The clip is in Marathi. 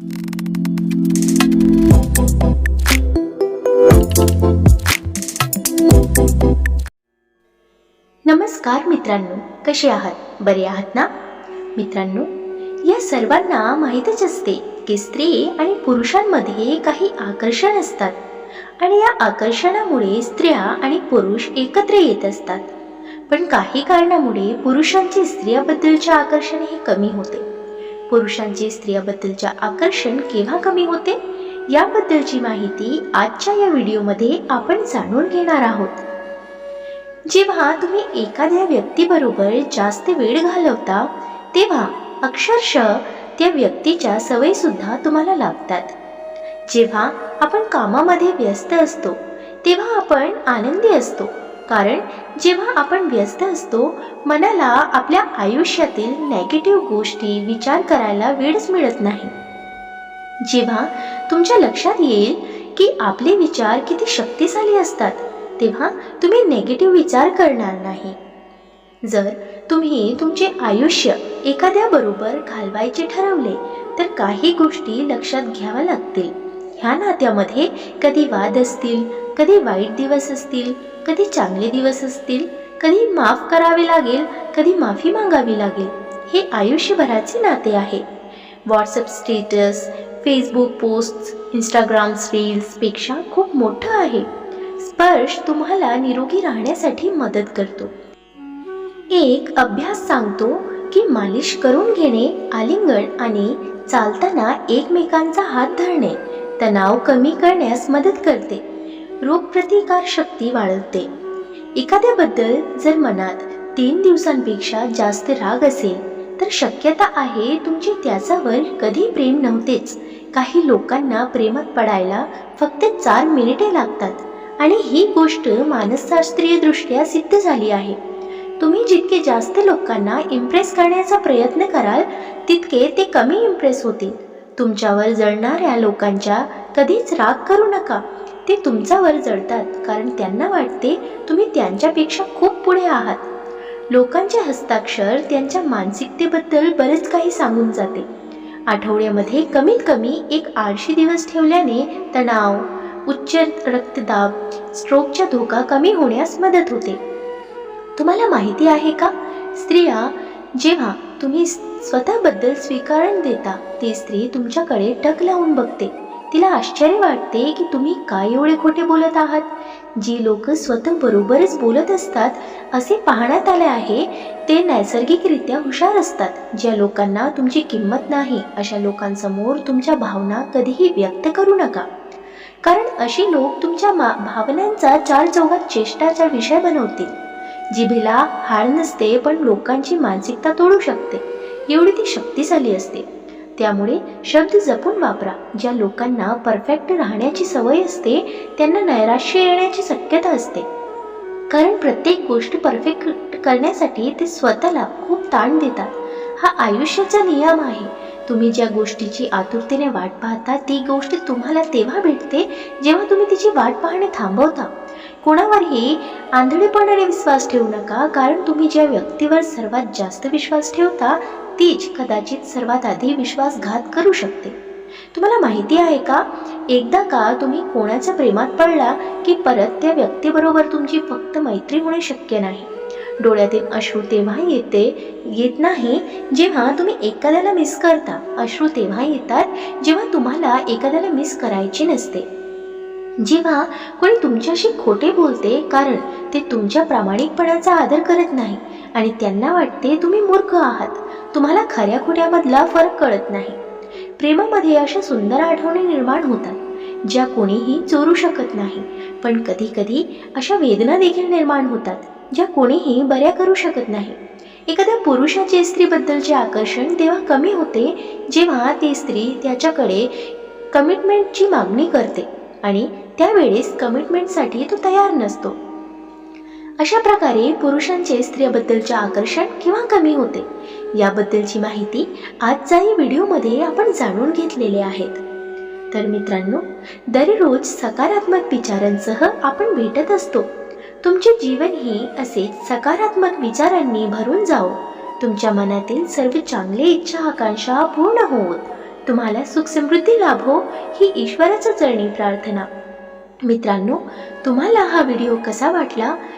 नमस्कार मित्रांनो कसे आहात? बरे आहात ना? मित्रांनो या सर्वांना माहीतच असते की स्त्री आणि पुरुषांमध्ये काही आकर्षण असतात आणि या आकर्षणामुळे स्त्रिया आणि पुरुष एकत्र येत असतात. पण काही कारणामुळे पुरुषांचे स्त्रियाबद्दलचे आकर्षण हे कमी होते. पुरुषांचे स्त्रियाबद्दलचे आकर्षण केव्हा कमी होते? याबद्दलची माहिती आजच्या या व्हिडिओमध्ये आपण जाणून घेणार आहोत. जेव्हा तुम्ही एखाद्या व्यक्तीबरोबर जास्त वेळ घालवता तेव्हा अक्षरशः त्या व्यक्तीच्या सवयीसुद्धा तुम्हाला लागतात. जेव्हा आपण कामामध्ये व्यस्त असतो तेव्हा आपण आनंदी असतो. कारण जेव्हा आपण व्यस्त असतो मनाला आपल्या आयुष्यातील नेगेटिव्ह गोष्टी विचार करायला वेळच मिळत नाही. जेव्हा तुमच्या लक्षात येईल की आपले विचार किती शक्तिशाली असतात तेव्हा तुम्ही नेगेटिव्ह विचार करणार नाही. जर तुम्ही तुमचे आयुष्य एखाद्याबरोबर घालवायचे ठरवले तर काही गोष्टी लक्षात घ्याव्या लागतील. ह्या नात्यामध्ये कधी वाद असतील कधी वाईट दिवस असतील कधी चांगले दिवस असतील कधी माफ करावे लागेल कधी माफी मागावी लागेल हे आयुष्यभराचे नाते आहे. WhatsApp status Facebook post Instagrams रील्सपेक्षा खूप मोठं आहे. स्पर्श तुम्हाला निरोगी राहण्यासाठी मदत करतो. एक अभ्यास सांगतो की मालिश करून घेणे आलिंगण आणि चालताना एकमेकांचा हात धरणे तणाव कमी करण्यास मदत करते. रोगप्रतिकार शक्ती वाढवते. एखाद्याबद्दल जर मनात तीन दिवसांपेक्षा जास्त राग असेल तर शक्यता आहे तुमचे त्याच्यावर कधी प्रेम नव्हतेच. काही लोकांना प्रेमात पडायला फक्त चार मिनिटे लागतात. आणि ही गोष्ट मानसशास्त्रीय दृष्ट्या सिद्ध झाली आहे. तुम्ही जितके जास्त लोकांना इम्प्रेस करण्याचा प्रयत्न कराल तितके ते कमी इम्प्रेस होतील. तुमच्यावर जळणाऱ्या लोकांच्या कधीच राग करू नका. ते तुमच्यावर जळतात कारण त्यांना वाटते तुम्ही त्यांच्यापेक्षा खूप पुढे आहात. लोकांचे हस्ताक्षर त्यांच्या मानसिकतेबद्दल बरेच काही सांगून जाते. आठवड्यामध्ये कमीत कमी एक आळशी दिवस ठेवल्याने तणाव उच्च रक्तदाब स्ट्रोकचा धोका कमी होण्यास मदत होते. तुम्हाला माहिती आहे का? स्त्रिया जेव्हा तुम्ही स्वतःबद्दल स्वीकारण देता ती स्त्री तुमच्याकडे टक लावून बघते. तिला आश्चर्य वाटते की तुम्ही काय एवढे खोटे बोलत आहात? जी लोक स्वतः बरोबरच बोलत असतात असे पाहण्यात आले आहे ते नैसर्गिकरित्या हुशार असतात. ज्या लोकांना तुमची किंमत नाही अशा लोकांसमोर तुमच्या भावना कधीही व्यक्त करू नका. कारण अशी लोक तुमच्या मा भावनांचा चार चौघात चेष्टाचा विषय बनवतील. जिभेला हाड नसते पण लोकांची मानसिकता तोडू शकते. एवढी ती शक्तिशाली असते. त्यामुळे शब्द जपून वापरा. ज्या लोकांना परफेक्ट राहण्याची सवय असते त्यांना नैराश्य येण्याची शक्यता असते. कारण प्रत्येक गोष्ट परफेक्ट करण्यासाठी ते स्वतःला खूप ताण देतात. हा आयुष्याचा नियम आहे. तुम्ही ज्या गोष्टीची आतुरतेने वाट पाहता ती गोष्ट तुम्हाला तेव्हा भेटते जेव्हा तुम्ही तिची वाट पाहणे थांबवता. कोणावरही आंधळेपणाने विश्वास ठेवू नका कारण तुम्ही ज्या व्यक्तीवर सर्वात जास्त विश्वास ठेवता तीच कदाचित सर्वात आधी विश्वासघात करू शकते. तुम्हाला माहिती आहे का? एकदा का तुम्ही कोणाच्या प्रेमात पडला की परत त्या व्यक्तीबरोबर तुमची फक्त मैत्री होणे शक्य नाही? डोळ्यातील अश्रू तेव्हा येते येत नाही जेव्हा तुम्ही एखाद्याला मिस करता. अश्रू तेव्हा येतात जेव्हा तुम्हाला एखाद्याला मिस करायची नसते. जेव्हा कोणी तुमच्याशी खोटे बोलते कारण ते तुमच्या प्रामाणिकपणाचा आदर करत नाही आणि त्यांना वाटते तुम्ही मूर्ख आहात. तुम्हाला खऱ्या खोट्यामधला फरक कळत नाही. प्रेमामध्ये अशा सुंदर आठवणी निर्माण होतात ज्या कोणीही चोरू शकत नाही पण कधी कधी अशा वेदना देखील निर्माण होतात ज्या कोणीही बऱ्या करू शकत नाही. एखाद्या पुरुषाचे स्त्रीबद्दलचे आकर्षण तेव्हा कमी होते जेव्हा ती स्त्री त्याच्याकडे कमिटमेंटची मागणी करते आणि त्यावेळेस कमिटमेंटसाठी तो तयार नसतो. अशा प्रकारे पुरुषांचे स्त्रियाबद्दलचे आकर्षण किंवा कमी होते. याबद्दलची माहिती आजच्या व्हिडिओमध्ये आपण जाणून घेतलेले आहेत. तर मित्रांनो दररोज सकारात्मक विचारांसह आपण भेटत असतो. तुमचे जीवनही असेच सकारात्मक विचारांनी भरून जावो. तुमच्या मनातील सर्व चांगले इच्छा आकांक्षा पूर्ण होत तुम्हाला सुख समृद्धी लाभो ही ईश्वराच्या चरणी प्रार्थना. मित्रांनो तुम्हाला हा व्हिडिओ कसा वाटला?